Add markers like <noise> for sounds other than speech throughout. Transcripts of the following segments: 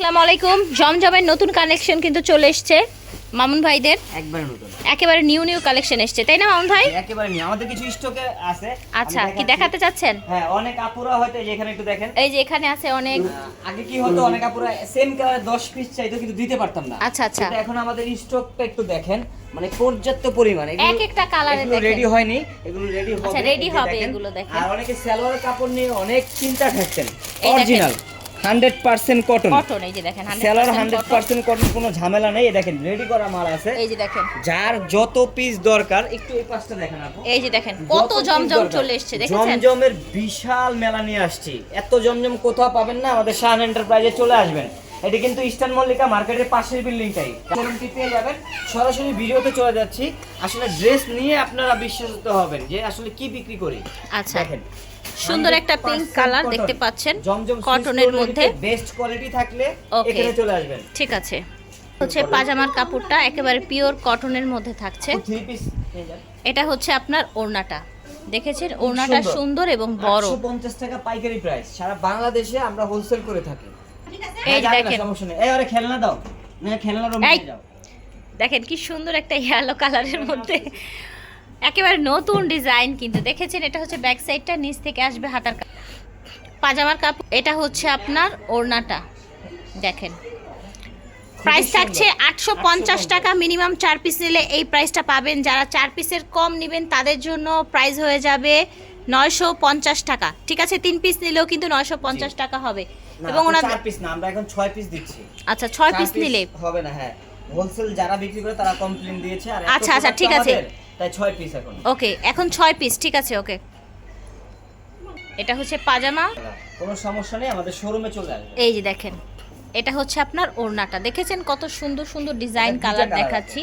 আসসালামু আলাইকুম। জমজমের নতুন কালেকশন কিন্তু চলে এসছে। মামুন ভাইদের একবারে নতুন। একেবারে নিউ নিউ কালেকশন এসছে। তাই না মামুন ভাই? একেবারে নিউ আমাদের কিছু স্টকে আছে। আচ্ছা কি দেখাতে চাচ্ছেন? হ্যাঁ অনেক আপুরা হয়তো এই এখানে একটু দেখেন। এই যে এখানে আছে অনেক আগে কি হতো অনেক আপুরা সেম কালারের 10 পিস চাইতো কিন্তু দিতে পারতাম না। আচ্ছা আচ্ছা। এখন আমাদের স্টকটা একটু দেখেন। মানে পর্যাপ্ত পরিমাণ। এক একটা কালারে দেখেন। রেডি হয়নি। এগুলো রেডি হবে আচ্ছা, ready এই যে হবে এগুলো দেখেন। আর অনেকে সালোয়ার কাপড় নিয়ে অনেক চিন্তা থাকতেন। দেখেন। অরিজিনাল 100% কটন কটন এই যে দেখেন সেলার 100% cotton। 100% কটন কোনো ঝামেলা নেই। দেখেন রেডি করা মাল আছে। এই যে দেখেন। যার যত পিস দরকার একটু এই পাশটা দেখেন আপু। এই যে দেখেন কত জমজম চলে এসছে দেখেছেন? জমজমের বিশাল মেলা নিয়ে আসছি। এত জমজম কোথাও পাবেন না আমাদের শাহান এন্টারপ্রাইজে চলে আসবেন। এটি কিন্তু ইস্টার্ন মল্লিকা মার্কেটের পাশের বিল্ডিংটাই শোরুমটি পেয়ে যাবেন। সরাসরি ভিডিওতে চলে যাচ্ছি। আসলে ড্রেস নিয়ে আপনারা বিশ্বাসিত হবেন যে আসলে কি বিক্রি করি। আচ্ছা। দেখেন সুন্দর একটা পিঙ্ক কালার দেখতে পাচ্ছেন কটনের মধ্যে বেস্ট কোয়ালিটি থাকলে এখানে চলে আসবেন। ঠিক আছে। হচ্ছে পাজামার কাপড়টা একেবারে পিওর কটনের মধ্যে থাকছে। এটা হচ্ছে আপনার ওড়নাটা। দেখেছেন? ওড়নাটা সুন্দর। এবং বড়। 850 টাকা পাইকারি প্রাইস সারা বাংলাদেশে আমরা হোলসেল করে থাকি। এই হ্যাঁ, না, দেখেন। সমস্যা নেই। এই আরে খেলনা দাও। না খেলনা রুমে এই। যাও। দেখেন কি সুন্দর একটা ইয়েলো কালারের মধ্যে একেবারে নতুন ডিজাইন কিন্তু। দেখেছেন এটা হচ্ছে ব্যাক সাইডটা নিচ থেকে আসবে হাতার পাজামার কাপড় এটা হচ্ছে আপনার ওড়নাটা। দেখেন। প্রাইস থাকছে আটশো পঞ্চাশ টাকা মিনিমাম চার পিস নিলে এই প্রাইসটা পাবেন। যারা চার পিসের কম নেবেন তাদের জন্য প্রাইস হয়ে যাবে নয়শো পঞ্চাশ টাকা। ঠিক আছে তিন পিস নিলেও কিন্তু নয়শো পঞ্চাশ টাকা হবে। এবং ওনার চার পিস না আমরা এখন ছয় পিস দিচ্ছি। আচ্ছা ছয় পিস নিলে হবে না হ্যাঁ। হোলসেল যারা বিক্রি করে তারা কমপ্লেইন দিয়েছে আচ্ছা, আচ্ছা, ঠিক আছে। তাই ছয় পিস এখন। ওকে এখন ছয় পিস ঠিক আছে ওকে। এটা হচ্ছে পাজামা। কোনো সমস্যা নেই আমাদের শোরুমে চলে আসবে। এই যে দেখেন এটা হচ্ছে আপনার ওড়নাটা। দেখেছেন কত সুন্দর সুন্দর ডিজাইন কালার দেখাচ্ছি?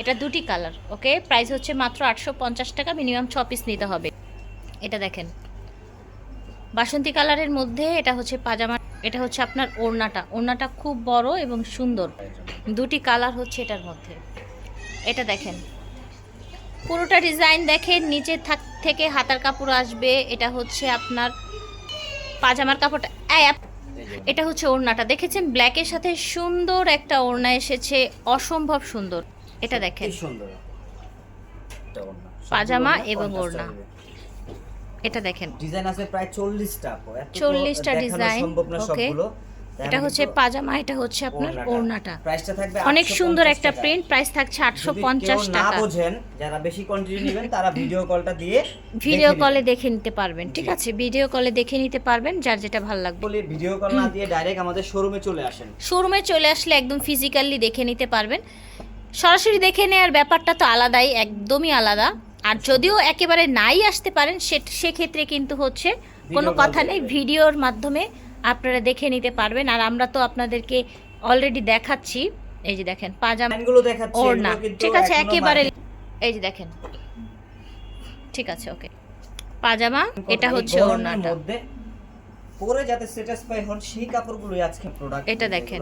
এটা দুটি কালার ওকে? প্রাইস হচ্ছে মাত্র আটশো পঞ্চাশ টাকা মিনিমাম ছ পিস নিতে হবে। এটা দেখেন বাসন্তী কালারের মধ্যে এটা হচ্ছে পাজামা এটা হচ্ছে আপনার ওড়নাটা। ওড়নাটা খুব বড় এবং সুন্দর। দুটি কালার হচ্ছে এটার মধ্যে। এটা দেখেন পুরোটা ডিজাইন দেখেন নিচে থাক- থেকে হাতার কাপড় আসবে। এটা হচ্ছে আপনার পাজামার কাপড়টা। এটা হচ্ছে ওড়নাটা। দেখেছেন? ব্ল্যাকের সাথে সুন্দর একটা ওড়না এসেছে। অসম্ভব সুন্দর। এটা দেখেন। পাজামা এবং ওড়না। এটা দেখেন। ডিজাইন আছে প্রায় 40টা আপু এত তো 40টা দেখানো ডিজাইন, সম্ভব না। সবগুলো। এটা হচ্ছে পাজামা এটা হচ্ছে আপনার ওড়নাটা। প্রাইসটা থাকবে অনেক সুন্দর একটা প্রিন্ট প্রাইস থাকছে আটশো যদি পঞ্চাশ না টাকা। বোঝেন যারা বেশি কোয়ান্টিটি নেবেন তারা ভিডিও কলটা দিয়ে ভিডিও কলে দেখে নিতে পারবেন ঠিক আছে? ভিডিও কলে দেখে নিতে পারবেন যার যেটা ভালো লাগবে। বলি ভিডিও কল না দিয়ে ডাইরেক্ট আমাদের শোরুমে চলে আসেন। শোরুমে চলে আসলে একদম ফিজিক্যালি দেখে নিতে পারবেন। সরাসরি দেখে নেওয়ার ব্যাপারটা তো আলাদাই একদমই আলাদা। আর যদিও একেবারে নাই আসতে পারেন সে সেক্ষেত্রে কিন্তু হচ্ছে কোনো কথা নেই ভিডিওর মাধ্যমে আপনারা দেখে নিতে পারবেন। আর আমরা তো আপনাদেরকে অলরেডি দেখাচ্ছি। এই যে দেখেন পাজামা ওড়না। ঠিক আছে একেবারে এই যে দেখেন। ঠিক আছে ওকে। পাজামা এটা হচ্ছে ওড়নাটা। পরে যাতে স্যাটিসফাই হন সেই কাপড়গুলোই আজকে প্রোডাক্ট এটা দেখেন।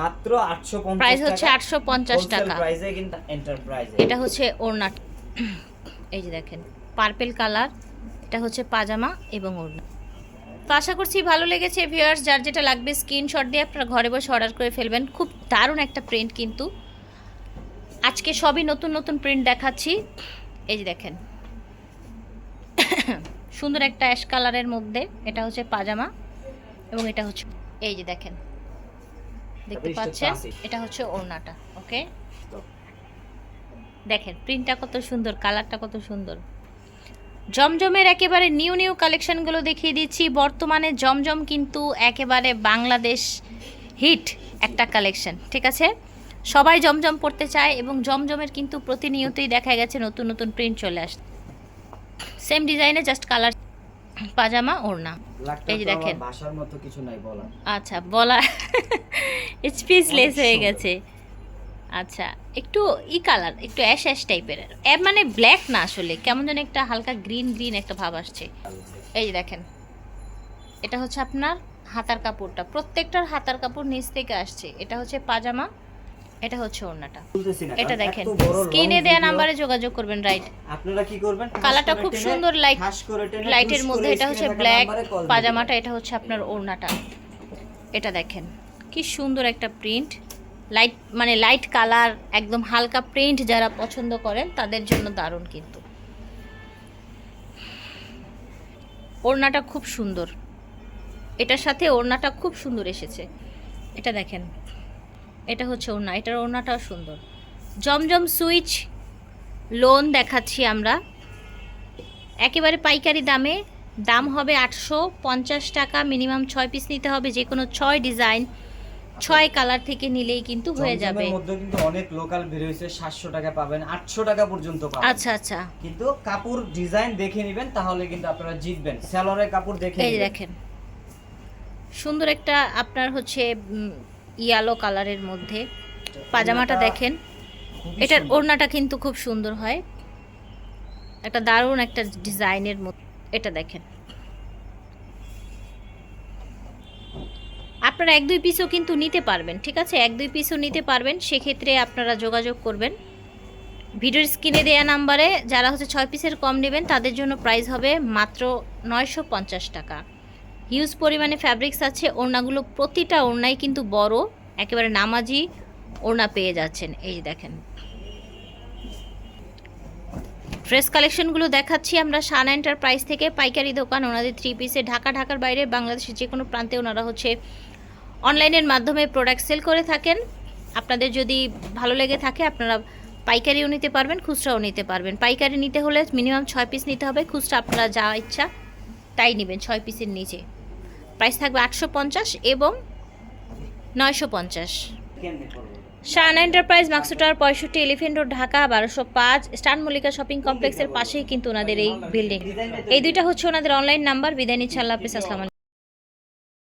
মাত্র 850 প্রাইস হচ্ছে আটশো পঞ্চাশ টাকা। প্রাইসে কিন্তু এন্টারপ্রাইজে এটা হচ্ছে ওড়না এই যে দেখেন পার্পেল কালার এটা হচ্ছে পাজামা এবং ওড়না। তো আশা করছি ভালো লেগেছে ভিউয়ার্স যার যেটা লাগবে স্ক্রিনশট দিয়ে আপনারা ঘরে বসে অর্ডার করে ফেলবেন। খুব দারুণ একটা প্রিন্ট কিন্তু। আজকে সবই নতুন নতুন প্রিন্ট দেখাচ্ছি। এই যে দেখেন। <coughs> সুন্দর একটা অ্যাশ কালারের মধ্যে এটা হচ্ছে পাজামা এবং এটা হচ্ছে এই যে দেখেন। দেখতে পাচ্ছেন? এটা হচ্ছে ওড়নাটা ওকে দেখেন প্রিন্টটা কত সুন্দর কালারটা কত সুন্দর। জমজমের একেবারে নিউ নিউ কালেকশনগুলো দেখিয়ে দিচ্ছি। বর্তমানে জমজম কিন্তু একেবারে বাংলাদেশ হিট একটা কালেকশন ঠিক আছে? সবাই জমজম পড়তে চায় এবং জমজমের কিন্তু প্রতিনিয়তই দেখা গেছে নতুন নতুন প্রিন্ট চলে আসছে। সেম ডিজাইনে জাস্ট কালার পাজামা ওড়না। এই যে দেখেন। ভাষার মতো কিছু নাই বলা আচ্ছা বলা <laughs> স্পিচলেস হয়ে গেছে। আচ্ছা একটু ই কালার একটু অ্যাশ অ্যাশ টাইপের মানে ব্ল্যাক না আসলে কেমন যেন একটা হালকা গ্রিন গ্রিন একটা ভাব আসছে। এই দেখেন এটা হচ্ছে আপনার হাতার কাপড়টা। প্রত্যেকটার হাতার কাপড় নিচ থেকে আসছে। এটা হচ্ছে পাজামা এটা হচ্ছে ওড়নাটা। এটা দেখেন স্ক্রিনে দেওয়া video, নাম্বারে যোগাযোগ করবেন রাইট আপনারা কি করবেন? কালারটা খুব সুন্দর লাইট লাইটের মধ্যে এটা হচ্ছে ব্ল্যাক দিয়ে পাজামাটা এটা হচ্ছে আপনার ওড়নাটা। এটা দেখেন কি সুন্দর একটা প্রিন্ট লাইট মানে লাইট কালার একদম হালকা প্রিন্ট যারা পছন্দ করেন, তাদের জন্য দারুণ কিন্তু। ওড়নাটা খুব সুন্দর। এটার সাথে ওড়নাটা খুব সুন্দর এসেছে। এটা দেখেন। এটা হচ্ছে ওড়না। এটার ওড়নাটাও সুন্দর। জমজম সুইচ লোন দেখাচ্ছি আমরা। একেবারে পাইকারি দামে। দাম হবে আটশো পঞ্চাশ টাকা মিনিমাম ছয় পিস নিতে হবে। যে কোনো ছয় ডিজাইন ছয় কালার থেকে নিলেই কিন্তু হয়ে যাবে। মধ্যে কিন্তু অনেক লোকাল বের হয়েছে সাতশো টাকা পাবেন আটশো টাকা পর্যন্ত পাবেন। আচ্ছা আচ্ছা। কিন্তু কাপড় ডিজাইন দেখে নেবেন তাহলে কিন্তু আপনারা জিতবেন। স্যালোয়ারের কাপড় দেখে এই দেখেন। সুন্দর একটা আপনার হচ্ছে ইয়ালো কালারের মধ্যে। পাজামাটা দেখেন। এটার ওড়নাটা কিন্তু খুব সুন্দর হয়। একটা দারুণ একটা ডিজাইনের মধ্যে। এটা দেখেন। আপনারা এক দুই পিসও কিন্তু নিতে পারবেন, ঠিক আছে? এক দুই পিসও নিতে পারবেন, সেক্ষেত্রে আপনারা যোগাযোগ করবেন। ভিডিওর স্ক্রিনে দেওয়া নাম্বারে যারা হচ্ছে ছয় পিসের কম নেবেন, তাদের জন্য প্রাইস হবে মাত্র নয়শো পঞ্চাশ টাকা। হিউজ পরিমাণে ফ্যাব্রিক্স আছে, ওড়নাগুলো প্রতিটা ওড়নাই কিন্তু বড়, একেবারে নামাজি ওড়না পেয়ে যাচ্ছেন। এই দেখেন। ড্রেস কালেকশনগুলো দেখাচ্ছি। আমরা শান এন্টারপ্রাইজ থেকে পাইকারি দোকান, ওনাদের থ্রি পিসে ঢাকা, ঢাকার বাইরে বাংলাদেশের যে কোনো প্রান্তে ওনারা হচ্ছে অনলাইনের মাধ্যমে প্রোডাক্ট সেল করে থাকেন। আপনাদের যদি ভালো লেগে থাকে, আপনারা পাইকারিও নিতে পারবেন, খুচরাও নিতে পারবেন। পাইকারি নিতে হলে মিনিমাম ছয় পিস নিতে হবে। খুচরা আপনারা যা ইচ্ছা তাই নেবেন ছয় পিসের নিচে। প্রাইস থাকবে আটশো পঞ্চাশ এবং নয়শো পঞ্চাশ? শান এন্টারপ্রাইজ মাক্সুটার পঁয়ষট্টি এলিফেন্ট রোড, ঢাকা, বারোশো পাঁচ। স্টান মল্লিকা শপিং কমপ্লেক্সের পাশেই কিন্তু ওনাদের এই বিল্ডিং এই দুইটা হচ্ছে ওনাদের অনলাইন নাম্বার বিদায় নিচ্ছে। আল্লাহ হাফিজ। আসসালাম